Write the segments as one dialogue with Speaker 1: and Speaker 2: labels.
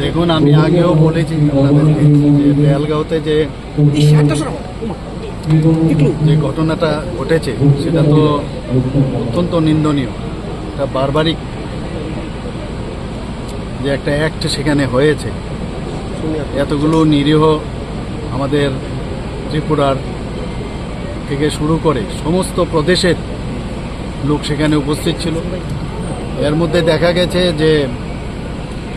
Speaker 1: দেখুন, আমি আগেও বলেছি যে বেলগাঁওতে যে যে ঘটনাটা ঘটেছে, সেটা তো অত্যন্ত নিন্দনীয়, এটা বারবারিক যে একটা অ্যাক্ট সেখানে হয়েছে। এতগুলো নিরীহ আমাদের ত্রিপুরার থেকে শুরু করে সমস্ত প্রদেশের লোক সেখানে উপস্থিত ছিল। এর মধ্যে দেখা গেছে যে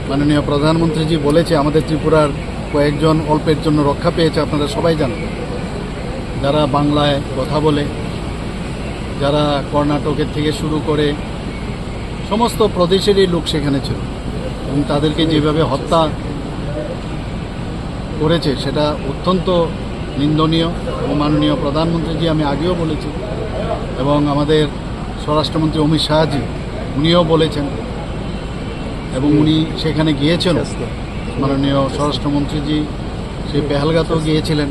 Speaker 1: মাননীয় প্রধানমন্ত্রীজি বলেছে, আমাদের ত্রিপুরার কয়েকজন অল্পের জন্য রক্ষা পেয়েছে, আপনারা সবাই জানেন। যারা বাংলায় কথা বলে, যারা কর্ণাটকের থেকে শুরু করে সমস্ত প্রদেশেরই লোক সেখানে ছিল এবং তাদেরকে যেভাবে হত্যা করেছে, সেটা অত্যন্ত নিন্দনীয় এবং মাননীয় প্রধানমন্ত্রীজি আমি আগেও বলেছি এবং আমাদের স্বরাষ্ট্রমন্ত্রী অমিত শাহজি, উনিও বলেছেন। এবং উনি সেখানে গিয়েছেন মাননীয় স্বরাষ্ট্রমন্ত্রীজি সেই পেহালগাতেও গিয়েছিলেন।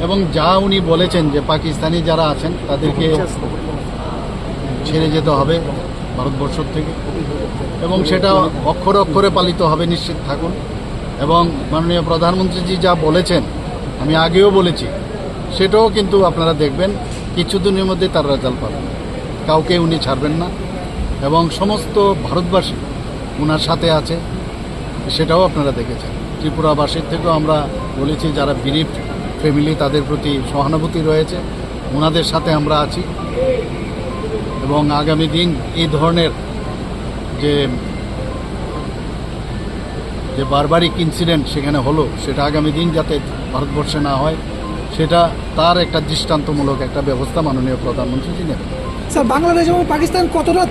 Speaker 1: এবং যা উনি বলেছেন যে পাকিস্তানি যারা আছেন তাদেরকে ছেড়ে যেতে হবে ভারতবর্ষ থেকে। এবং সেটা অক্ষরে অক্ষরে পালিত হবে নিশ্চিত থাকুন। এবং মাননীয় প্রধানমন্ত্রীজি যা বলেছেন আমি আগেও বলেছি সেটাও কিন্তু আপনারা দেখবেন কিছুদিনের মধ্যে তার রেজাল্ট পাবেন। কাউকে উনি ছাড়বেন না। এবং সমস্ত ভারতবাসী ওনার সাথে আছে, সেটাও আপনারা দেখেছেন। ত্রিপুরাবাসীর থেকেও আমরা বলেছি, যারা বিরিফ ফ্যামিলি তাদের প্রতি সহানুভূতি রয়েছে। ওনাদের সাথে আমরা আছি। এবং আগামী দিন এই ধরনের যে যে বারবারিক ইনসিডেন্ট সেখানে হলো, সেটা আগামী দিন যাতে ভারতবর্ষে না হয়, সেটা তার একটা দৃষ্টান্তমূলক একটা ব্যবস্থা মাননীয় প্রধানমন্ত্রীজি নেবেন।
Speaker 2: স্যার, বাংলাদেশ এবং পাকিস্তান কতটা